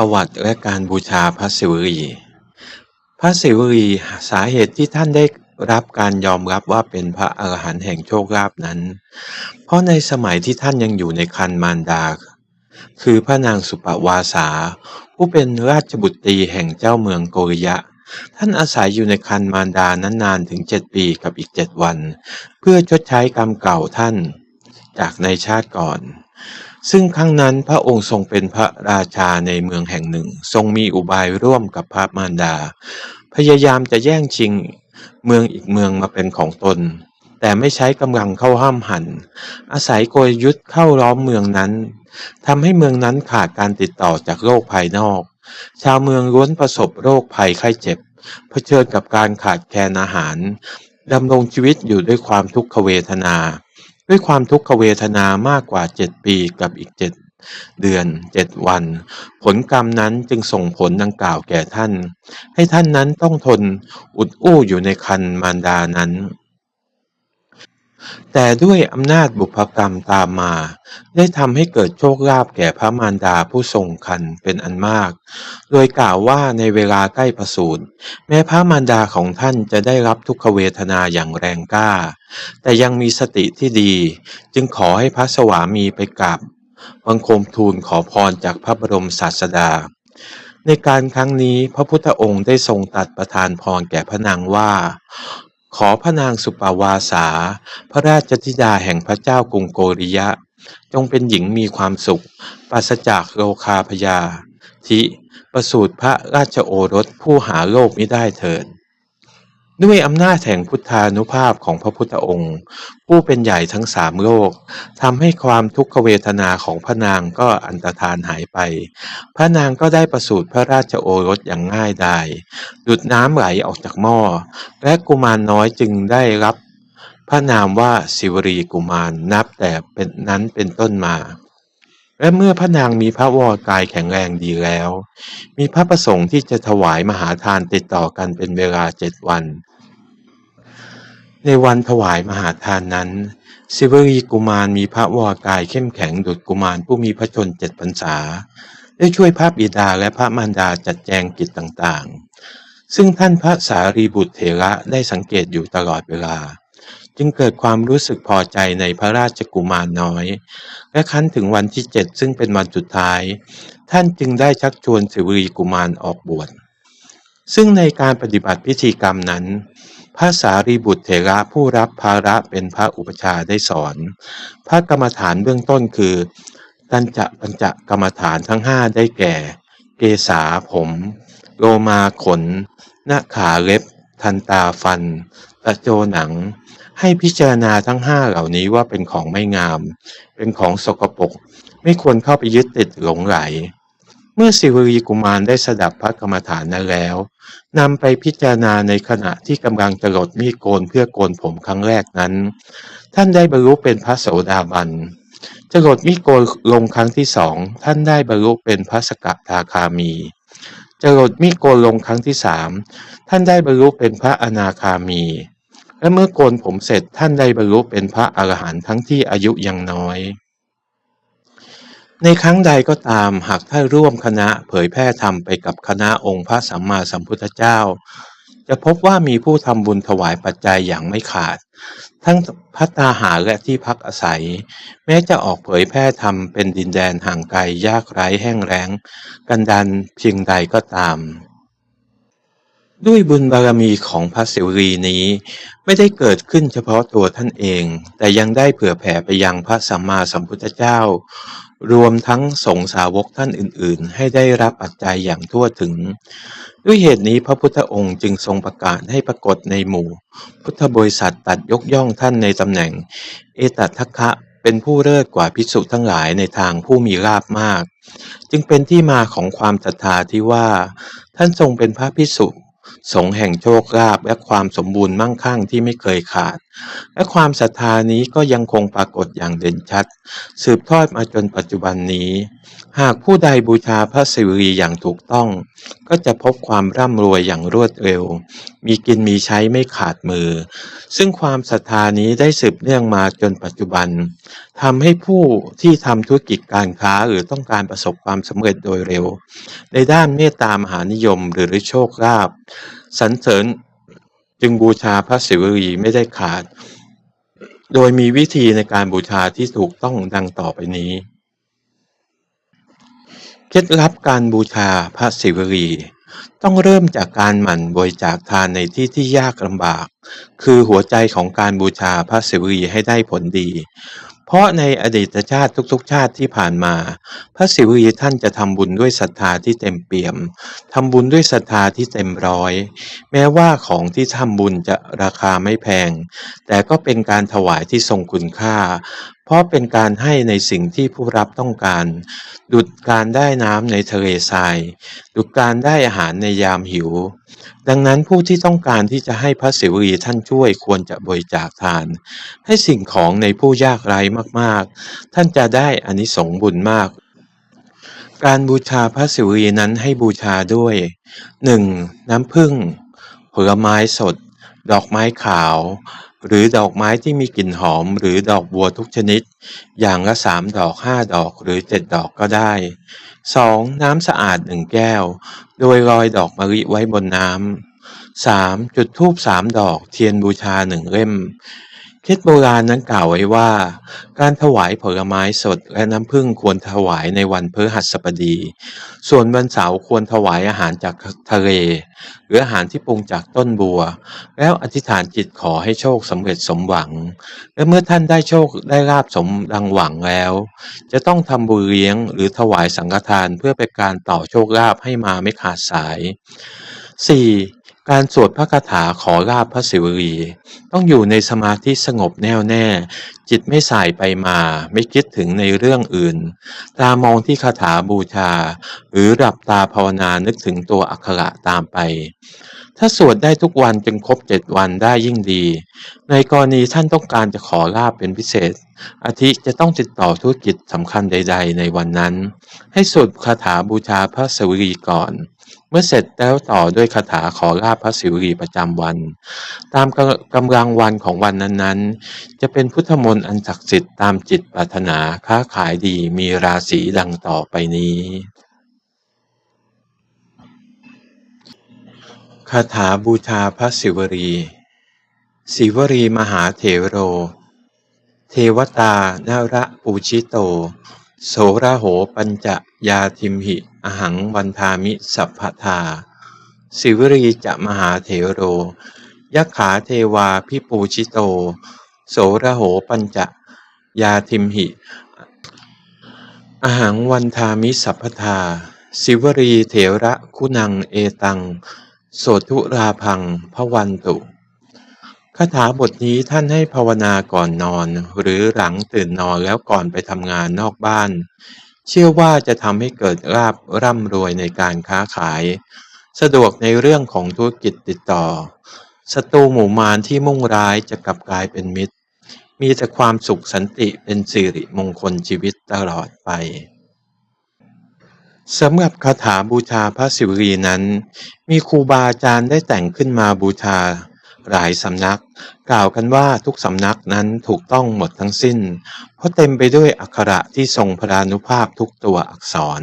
ประวัติและการบูชาพระศิวลี พระศิวลีสาเหตุที่ท่านได้รับการยอมรับว่าเป็นพระอรหันต์แห่งโชคลาภนั้น เพราะในสมัยที่ท่านยังอยู่ในคันมารดา คือพระนางสุปวาสา ผู้เป็นราชบุตรีแห่งเจ้าเมืองโกริยะ ท่านอาศัยอยู่ในคันมารดานั้นนานถึงเจ็ดปีกับอีกเจ็ดวัน เพื่อชดใช้กรรมเก่าท่าน จากในชาติก่อน ซึ่งครั้งนั้นพระองค์ทรงเป็นพระราชาในเมืองแห่งหนึ่ง ทรงมีอุบายร่วมกับพระมารดา พยายามจะแย่งชิงเมืองอีกเมืองมาเป็นของตน แต่ไม่ใช้กำลังเข้าห้ามหัน อาศัยกลยุทธ์เข้าล้อมเมืองนั้นทำให้เมืองนั้นขาดการติดต่อจากโลกภายนอก ชาวเมืองล้วนประสบโรคภัยไข้เจ็บ เผชิญกับการขาดแคลนอาหารดำรงชีวิตอยู่ด้วยความทุกขเวทนา ด้วยความทุกขเวทนามากกว่าเจ็ดปีกับอีกเจ็ดเดือนเจ็ดวัน ผลกรรมนั้นจึงส่งผลดังกล่าวแก่ท่าน ให้ท่านนั้นต้องทนอุดอู้อยู่ในคันมารดานั้น แต่ด้วยอำนาจบุพกรรมตามมา ได้ทำให้เกิดโชคลาภแก่พระมารดาผู้ทรงคันเป็นอันมาก โดยกล่าวว่าในเวลาใกล้ประสูติแม้พระมารดาของท่านจะได้รับทุกขเวทนาอย่างแรงกล้า แต่ยังมีสติที่ดี จึงขอให้พระสวามีไปกราบบังคมทูลขอพรจากพระบรมศาสดา ในการครั้งนี้พระพุทธองค์ได้ทรงตัดประทานพรแก่พระนางว่า ขอพระนางสุปาวาสา พระราชธิดาแห่งพระเจ้ากรุงโกริยะ จงเป็นหญิงมีความสุข ปราศจากโรคาพยา ทิ ประสูติพระราชโอรสผู้หาโลกไม่ได้เถิด ด้วยอำนาจแห่งพุทธานุภาพของพระพุทธองค์ ผู้เป็นใหญ่ทั้งสามโลกทำให้ความทุกขเวทนาของพระนางก็อันตรธานหายไป พระนางก็ได้ประสูติพระราชโอรสอย่างง่ายดายดุดน้ำไหลออกจากหม้อ และกุมารน้อยจึงได้รับ พระนามว่าสิวรีกุมารนับแต่เป็นนั้นเป็นต้นมา และเมื่อพระนางมีพระวรกายแข็งแรงดีแล้ว มีพระประสงค์ที่จะถวายมหาทานติดต่อกันเป็นเวลาเจ็ดวัน ในวันถวายมหาทานนั้นสิวรีกุมารมีพระวรกายเข้มแข็งดุจกุมารผู้มีพระชนเจ็ดพรรษา ได้ช่วยพระบิดาและพระมารดาจัดแจงกิจต่างๆ ซึ่งท่านพระสารีบุตรเถระได้สังเกตอยู่ตลอดเวลา จึงเกิดความรู้สึกพอใจในพระราชกุมารน้อย และคั้นถึงวันที่เจ็ดซึ่งเป็นวันสุดท้าย ท่านจึงได้ชักชวนสิวรีกุมารออกบวชซึ่งในการปฏิบัติพิธีกรรมนั้น พระสารีบุตรเถระผู้รับภาระเป็นพระอุปชาได้สอน พระกรรมฐานเบื้องต้นคือตัญจะปัญจกรรมฐานทั้งห้าได้แก่ เกษาผม โลมาขน หน้าขาเล็บ ทันตาฟัน ตะโจหนัง ให้พิจารณาทั้งห้าเหล่านี้ว่าเป็นของไม่งาม เป็นของสกปรกไม่ควรเข้าไปยึดติดหลงไหล เมื่อสิวรีกุมารได้สดับพระกรรมฐานนั้นแล้วนำไปพิจารณาในขณะที่กำลังจะหลดมีดโกนเพื่อโกนผมครั้งแรกนั้น ท่านได้บรรลุเป็นพระโสดาบันจะลดมีโกนลงครั้งที่สองท่านได้บรรลุเป็นพระสกทาคามีจะลดมีโกนลงครั้งที่สามท่านได้บรรลุเป็นพระอนาคามี และเมื่อโกนผมเสร็จท่านได้บรรลุเป็นพระอรหันต์ทั้งที่อายุยังน้อย ในครั้งใดก็ตามหากท่านร่วมคณะเผยแพร่ธรรมไปกับคณะองค์พระสัมมาสัมพุทธเจ้า จะพบว่ามีผู้ทำบุญถวายปัจจัยอย่างไม่ขาด ทั้งพัตตาหารและที่พักอาศัย แม้จะออกเผยแพร่ธรรมเป็นดินแดนห่างไกลยากไร้แห้งแล้ง กันดานเพียงใดก็ตาม ด้วยบุญบารมีของพระสิวรีนี้ ไม่ได้เกิดขึ้นเฉพาะตัวท่านเอง แต่ยังได้เผื่อแผ่ไปยังพระสัมมาสัมพุทธเจ้า รวมทั้งสงสาวกท่านอื่นๆ ให้ได้รับปัจจัยอย่างทั่วถึง ด้วยเหตุนี้พระพุทธองค์จึงทรงประกาศให้ปรากฏในหมู่ พุทธบริษัทตัดยกย่องท่านในตำแหน่ง เอตัทคะเป็นผู้เลิศกว่าภิกษุทั้งหลายในทางผู้มีลาภมาก จึงเป็นที่มาของความศรัทธาที่ว่า ท่านทรงเป็นพระภิกษุ สงฆ์แห่งโชคลาภและความสมบูรณ์มั่งคั่งที่ไม่เคยขาด และความศรัทธานี้ก็ยังคงปรากฏอย่างเด่นชัด สืบทอดมาจนปัจจุบันนี้ หากผู้ใดบูชาพระศิวลีอย่างถูกต้อง ก็จะพบความร่ำรวยอย่างรวดเร็ว มีกินมีใช้ไม่ขาดมือ ซึ่งความศรัทธานี้ได้สืบเนื่องมาจนปัจจุบันทำให้ผู้ที่ทำธุรกิจการค้าหรือต้องการประสบความสำเร็จโดยเร็ว ในด้านเมตตามหานิยมหรือโชคลาภสรรเสริญ จึงบูชาพระศิวลีไม่ได้ขาด โดยมีวิธีในการบูชาที่ถูกต้องดังต่อไปนี้ เคล็ดลับการบูชาพระศิวลีต้องเริ่มจากการหมั่นบริจาคทานในที่ที่ยากลำบาก คือหัวใจของการบูชาพระศิวลีให้ได้ผลดี เพราะในอดีตชาติทุกๆ ชาติที่ผ่านมา พระศิวลีท่านจะทำบุญด้วยศรัทธาที่เต็มเปี่ยมทำบุญด้วยศรัทธาที่เต็มร้อย แม้ว่าของที่ทำบุญจะราคาไม่แพง แต่ก็เป็นการถวายที่ทรงคุณค่า เพราะเป็นการให้ในสิ่งที่ผู้รับต้องการ ดุจการได้น้ำในทะเลทราย ดุจการได้อาหารในยามหิว ดังนั้นผู้ที่ต้องการที่จะให้พระศิวีท่านช่วยควรจะบริจาคทาน ให้สิ่งของในผู้ยากไร้มากๆ ท่านจะได้อานิสงส์บุญมาก การบูชาพระศิวีนั้นให้บูชาด้วย 1. น้ำผึ้งผลไม้สด ดอกไม้ขาว หรือดอกไม้ที่มีกลิ่นหอมหรือดอกบัวทุกชนิด อย่างละสามดอกห้าดอกหรือเจ็ดดอกก็ได้ 2. น้ำสะอาดหนึ่งแก้ว โดยรอยดอกมะลิไว้บนน้ำ 3. จุดธูปสามดอกเทียนบูชาหนึ่งเล่ม เคล็ดโบราณนั้นกล่าวไว้ว่า การถวายผลไม้สดและน้ำผึ้งควรถวายในวันพฤหัสบดี ส่วนวันเสาร์ควรถวายอาหารจากทะเล หรืออาหารที่ปรุงจากต้นบัว แล้วอธิษฐานจิตขอให้โชคสำเร็จสมหวัง และเมื่อท่านได้โชคได้ลาบสมดังหวังแล้ว จะต้องทำบุญเลี้ยงหรือถวายสังฆทานเพื่อเป็นการต่อโชคลาภให้มาไม่ขาดสาย 4. การสวดพระคาถาขอลาภพระศิวลี ต้องอยู่ในสมาธิสงบแน่วแน่ จิตไม่สายไปมา ไม่คิดถึงในเรื่องอื่น ตามองที่คาถาบูชา หรือหลับตาภาวนานึกถึงตัวอักขระตามไป ถ้าสวดได้ทุกวันจนครบเจ็ดวันได้ยิ่งดี ในกรณีท่านต้องการจะขอลาบเป็นพิเศษ อาทิจะต้องติดต่อธุรกิจสำคัญใด ๆ ในวันนั้น ให้สวดคาถาบูชาพระศิวีก่อน เมื่อเสร็จแล้วต่อด้วยคาถาขอลาภพระศิวลีประจำวัน ตามกำลังวันของวันนั้นๆ จะเป็นพุทธมนต์อันศักดิ์สิทธิ์ตามจิตปรารถนาค้าขายดีมีราศีดังต่อไปนี้คาถาบูชาพระศิวลีศิวรีมหาเถโร เทวตานระปูชิโต โสระโหปัญจะยาทิมหิ อหังวันทามิสัพพทาศิวรีจะมหาเถโร ยักขาเทวาพิปูชิโต โสระโหปัญจะยาทิมหิ อหังวันทามิสัพพทาศิวรีเถระคุณังเอตัง โสทุราพังพระวันตุ คาถาบทนี้ท่านให้ภาวนาก่อนนอน หรือหลังตื่นนอนแล้วก่อนไปทำงานนอกบ้าน เชื่อว่าจะทำให้เกิดลาบร่ำรวยในการค้าขาย สะดวกในเรื่องของธุรกิจติดต่อศัตรูหมู่มารที่มุ่งร้ายจะกลับกลายเป็นมิตร มีแต่ความสุขสันติเป็นสิริมงคลชีวิตตลอดไปสำหรับคาถาบูชาพระศิวลีนั้น มีครูบาอาจารย์ได้แต่งขึ้นมาบูชา หลายสำนัก กล่าวกันว่าทุกสำนักนั้นถูกต้องหมดทั้งสิ้น เพราะเต็มไปด้วยอักขระที่ทรงพรานุภาพทุกตัวอักษร